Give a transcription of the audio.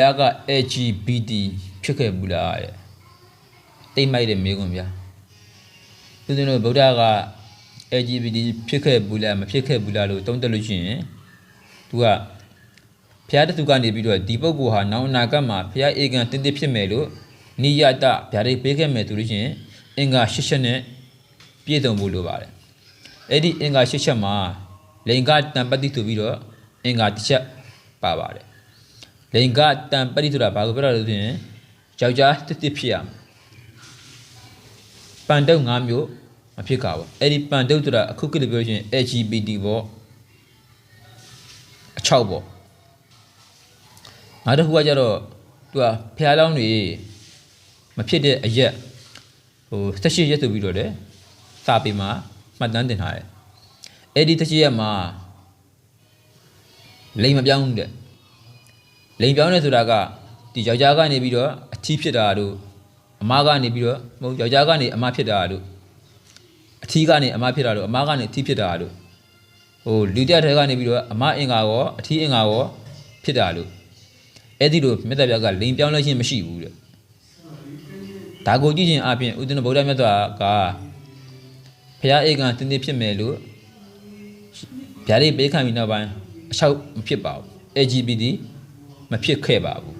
ះက LGBT ဖြစ်ခဲ့ဘူးလားတဲ့တိတ်မိုက်တဲ့မေးခွန်းဗျာသူတို့ဗုဒ္ဓက LGBT ဖြစ်ခဲ့ဘူးလားမဖြစ်ခဲ့ဘူးလားလို့တုံးတက်လို့ရှိရင်သူကဖះတသူကနေပြီးတော့ဒီပုဂ္ဂိုလ်ဟာနောင်အနာဂတ်မှာဖះအေကံတင်းတင်းဖြစ်မယ်လို့နိယတဗျာဒိတ်ပေးခဲ့မယ်ဆိုလို့ရှိရင်အင်္ဂါရှစ်ချက်နဲ့ပြည့်စုံဖို့လိုပါတယ်အဲ့ဒီအင်္ဂါရှစ်ချက်မှာလိင်္ဂတံပတ္တိဆိုပြီးတော့အင်္ဂါတစ်ချက်ပါပါတယ် လိင်္ဂတံပရိဆိုတာဘာကိုပြောတာလဲဆိုရင်ယောက်ျားတစ်တစ်ဖြစ်ရမယ်ပန်တုတ်၅မျိုးမဖြစ်ကြဘူးအဲ့ဒီပန်တုတ်ဆိုတာအခုခေတ်လိုပြောရင် LGBT ပေါ့အချောက်ပေါ့နောက်တစ်ခုကကြတော့သူကဖျားလောင်းတွေမဖြစ်တဲ့အရက်ဟို၁၈ရက်ဆိုပြီးတော့လေစာပေမှာမှတ်တမ်းတင်ထားတယ်အဲ့ဒီ၁၈ရက်မှာလိင်မပြောင်းဘူးတဲ့ လိန်ပြောင်းနေဆိုတာကဒီယောက်ျားကနေပြီးတော့အထီးဖြစ်တာတို့အမားကနေပြီးတော့မဟုတ်ယောက်ျားကနေအမားဖြစ်တာတို့အထီးကနေအမားဖြစ်တာတို့အမားကနေအထီးဖြစ်တာတို့ဟိုလူတက်ထဲကနေပြီးတော့အမားအင်္ဂါရောအထီးအင်္ဂါရောဖြစ်တာလို့အဲ့ဒီလိုမြတ်စွာဘုရားကလိန်ပြောင်းလဲခြင်းမရှိဘူးတဲ့ဒါကိုကြည့်ခြင်းအပြင်ဥဒ္ဒနဗုဒ္ဓမြတ်စွာကဘုရားဧကံတင်းတင်းဖြစ်မယ်လို့ဗျာဒိတ်ပေးခံပြီးနောက်ပိုင်းအချောက်မဖြစ်ပါဘူး LGBT မဖြစ်ခဲ့ပါဘူး